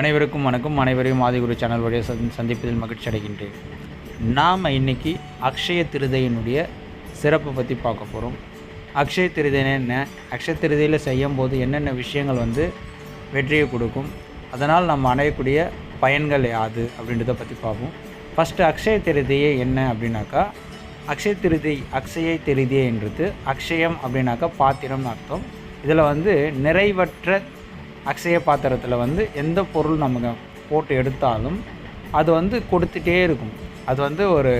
அனைவருக்கும் வணக்கம். அனைவரையும் ஆதிகுரு சேனல் வழியாக சந்திப்பதில் மகிழ்ச்சி அடைகின்றேன். நாம் இன்னைக்கு அக்ஷய திருதையினுடைய சிறப்பை பற்றி பார்க்க போகிறோம் அக்ஷய திருதைனா என்ன? அக்ஷய திருதையில் செய்யும் போது என்னென்ன விஷயங்கள் வந்து வெற்றியை கொடுக்கும்? அதனால் நம்ம அடையக்கூடிய பயன்கள் யாது? அப்படின்றத பற்றி பார்ப்போம். ஃபஸ்ட்டு அக்ஷய திருதையே என்ன அப்படின்னாக்கா அக்ஷய திருதி அக்ஷய திருதியன்றது அக்ஷயம் அப்படின்னாக்கா பாத்திரம்னு அர்த்தம். இதில் வந்து நிறைவற்ற அக்ஷய பாத்திரத்தில் வந்து எந்த பொருள் நமக்கு போட்டு எடுத்தாலும் அது வந்து கொடுத்துட்டே இருக்கும். அது வந்து ஒரு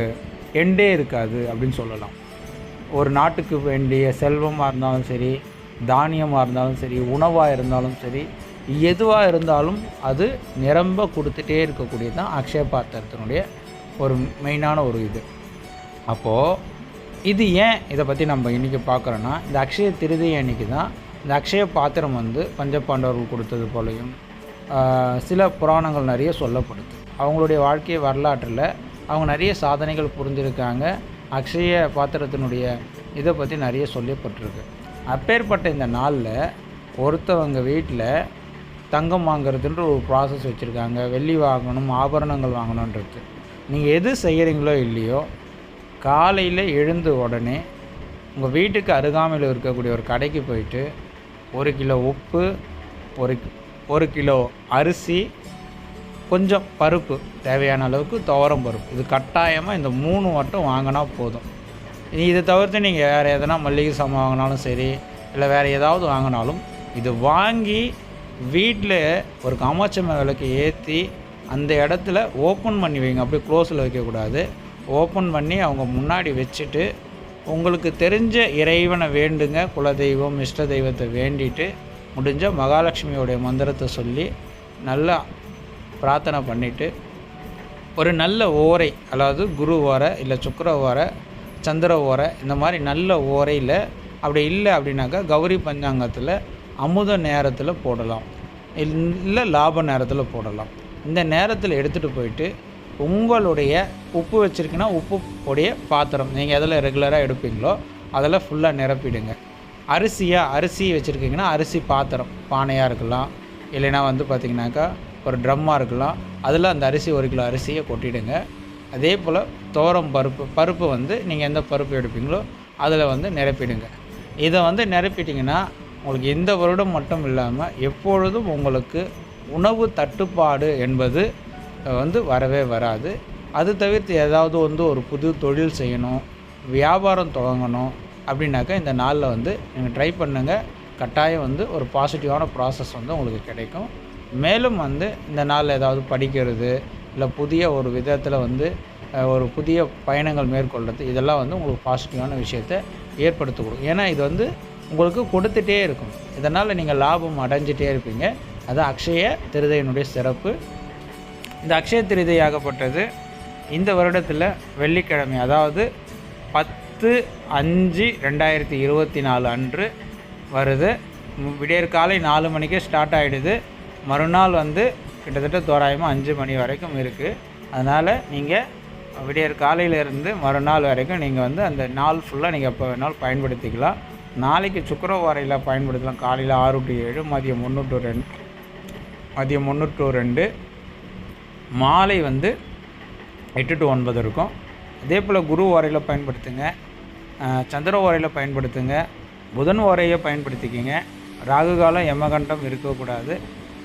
எண்டே இருக்காது அப்படின்னு சொல்லலாம். ஒரு நாட்டுக்கு வேண்டிய செல்வமாக இருந்தாலும் சரி தானியமாக இருந்தாலும் சரி உணவாக இருந்தாலும் சரி எதுவாக இருந்தாலும் அது நிரம்ப கொடுத்துட்டே இருக்கக்கூடியது தான் அக்ஷய பாத்திரத்தினுடைய ஒரு மெயினான ஒரு இது. அப்போது இது ஏன் இதை பற்றி நம்ம இன்றைக்கி பார்க்குறோன்னா இந்த அக்ஷய திருதி அன்னைக்கு தான் இந்த அக்ஷய பாத்திரம் வந்து பஞ்சபாண்டவர்கள் கொடுத்தது போலையும் சில புராணங்கள் நிறைய சொல்லப்படுது. அவங்களுடைய வாழ்க்கை வரலாற்றில் அவங்க நிறைய சாதனைகள் புரிஞ்சிருக்காங்க. அக்ஷய பாத்திரத்தினுடைய இதை பற்றி நிறைய சொல்லப்பட்டிருக்கு. அப்பேற்பட்ட இந்த நாளில் ஒருத்தவங்க வீட்டில் தங்கம் வாங்குறதுன்ற ஒரு ப்ராசஸ் வச்சுருக்காங்க. வெள்ளி வாங்கணும் ஆபரணங்கள் வாங்கணுன்றது. நீங்கள் எது செய்கிறீங்களோ இல்லையோ காலையில் எழுந்த உடனே உங்கள் வீட்டுக்கு அருகாமையில் இருக்கக்கூடிய ஒரு கடைக்கு போயிட்டு ஒரு கிலோ உப்பு ஒரு ஒரு கிலோ அரிசி கொஞ்சம் பருப்பு தேவையான அளவுக்கு துவரம் பருப்பு. இது கட்டாயமாக இந்த மூணு மட்டும் வாங்கினா போதும். இதை தவிர்த்து நீங்கள் வேறு எதனா மல்லிகை சாமான் வாங்கினாலும் சரி இல்லை வேறு ஏதாவது வாங்கினாலும் இது வாங்கி வீட்டில் ஒரு காமாட்சம்மா விளக்கு ஏற்றி அந்த இடத்துல ஓப்பன் பண்ணி வைங்க. அப்படியே க்ளோஸில் வைக்கக்கூடாது. ஓப்பன் பண்ணி அவங்க முன்னாடி வச்சுட்டு உங்களுக்கு தெரிஞ்ச இறைவனை வேண்டுங்க குலதெய்வம் இஷ்ட தெய்வத்தை வேண்டிட்டு முடிஞ்ச மகாலட்சுமியோடைய மந்திரத்தை சொல்லி நல்லா பிரார்த்தனை பண்ணிவிட்டு ஒரு நல்ல ஓரை அதாவது குரு ஓரை இல்லை சுக்கர ஓரை சந்திர ஓரை இந்த மாதிரி நல்ல ஓரையில் அப்படி இல்லை அப்படின்னாக்கா கௌரி பஞ்சாங்கத்தில் அமுத நேரத்தில் போடலாம். இல்லை லாப நேரத்தில் போடலாம். இந்த நேரத்தில் எடுத்துகிட்டு போயிட்டு உங்களுடைய உப்பு வச்சுருக்குன்னா உப்பு உடைய பாத்திரம். நீங்கள் எதில் ரெகுலராக எடுப்பீங்களோ அதில் ஃபுல்லாக நிரப்பிடுங்க. அரிசியாக அரிசி வச்சுருக்கீங்கன்னா அரிசி பாத்திரம். பானையாக இருக்கலாம். இல்லைன்னா வந்து பார்த்திங்கனாக்கா ஒரு ட்ரம்மாக இருக்கலாம். அதில் அந்த அரிசி ஒரு கிலோ அரிசியை கொட்டிடுங்க. அதே போல் தோரம் பருப்பு பருப்பு வந்து நீங்கள் எந்த பருப்பு எடுப்பீங்களோ அதில் வந்து நிரப்பிடுங்க. இதை வந்து நிரப்பிட்டிங்கன்னா உங்களுக்கு இந்த வருடம் மட்டும் இல்லாமல் எப்பொழுதும் உங்களுக்கு உணவு தட்டுப்பாடு என்பது வந்து வரவே வராது. அது தவிர்த்து ஏதாவது வந்து ஒரு புது தொழில் செய்யணும் வியாபாரம் தொடங்கணும் அப்படின்னாக்கா இந்த நாளில் வந்து நீங்கள் ட்ரை பண்ணுங்கள் கட்டாயம் வந்து ஒரு பாசிட்டிவான ப்ராசஸ் வந்து உங்களுக்கு கிடைக்கும். மேலும் வந்து இந்த நாளில் ஏதாவது படிக்கிறது இல்லை புதிய ஒரு விதத்தில் வந்து ஒரு புதிய பயணங்கள் மேற்கொள்வது இதெல்லாம் வந்து உங்களுக்கு பாசிட்டிவான விஷயத்தை ஏற்படுத்தி கொடுக்கும். ஏன்னா இது வந்து உங்களுக்கு கொடுத்துட்டே இருக்கும். இதனால் நீங்கள் லாபம் அடைஞ்சிட்டே இருப்பீங்க. அது அக்ஷய திருதையினுடைய சிறப்பு. இந்த அக்ஷய திருதையாகப்பட்டது இந்த வருடத்தில் வெள்ளிக்கிழமை அதாவது பத்து அஞ்சு ரெண்டாயிரத்தி இருபத்தி நாலு அன்று வருது. விடியற்காலை நாலு மணிக்கே ஸ்டார்ட் ஆகிடுது மறுநாள் வந்து கிட்டத்தட்ட தோராயமாக அஞ்சு மணி வரைக்கும் இருக்குது அதனால் நீங்கள் விடியற் காலையிலேருந்து மறுநாள் வரைக்கும் நீங்கள் வந்து அந்த நாள் ஃபுல்லாக நீங்கள் எப்போ வேணாலும் பயன்படுத்திக்கலாம். நாளைக்கு சுக்கரவாரையில் பயன்படுத்தலாம். காலையில் ஆறு டு ஏழு மதியம் ஒன்று டு ரெண்டு மதியம் ஒன்று டு ரெண்டு மாலை வந்து எட்டு டு ஒன்பது இருக்கும். அதே போல் குரு ஓரையில் பயன்படுத்துங்க. சந்திர ஓரையில் பயன்படுத்துங்க. புதன் ஓரையை பயன்படுத்திக்கிங்க. ராகு காலம் யமகண்டம் இருக்கக்கூடாது.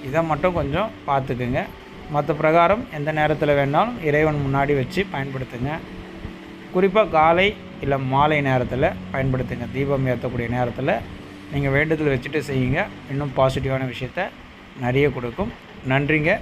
இதை மட்டும் கொஞ்சம் பார்த்துக்குங்க. மற்ற பிரகாரம் எந்த நேரத்தில் வேணாலும் இறைவன் முன்னாடி வச்சு பயன்படுத்துங்க. குறிப்பாக காலை இல்லை மாலை நேரத்தில் பயன்படுத்துங்க. தீபம் ஏற்றக்கூடிய நேரத்தில் நீங்கள் வேண்டுதல் வச்சுட்டு செய்யுங்க. இன்னும் பாசிட்டிவான விஷயத்த நிறைய கொடுக்கும். நன்றிங்க.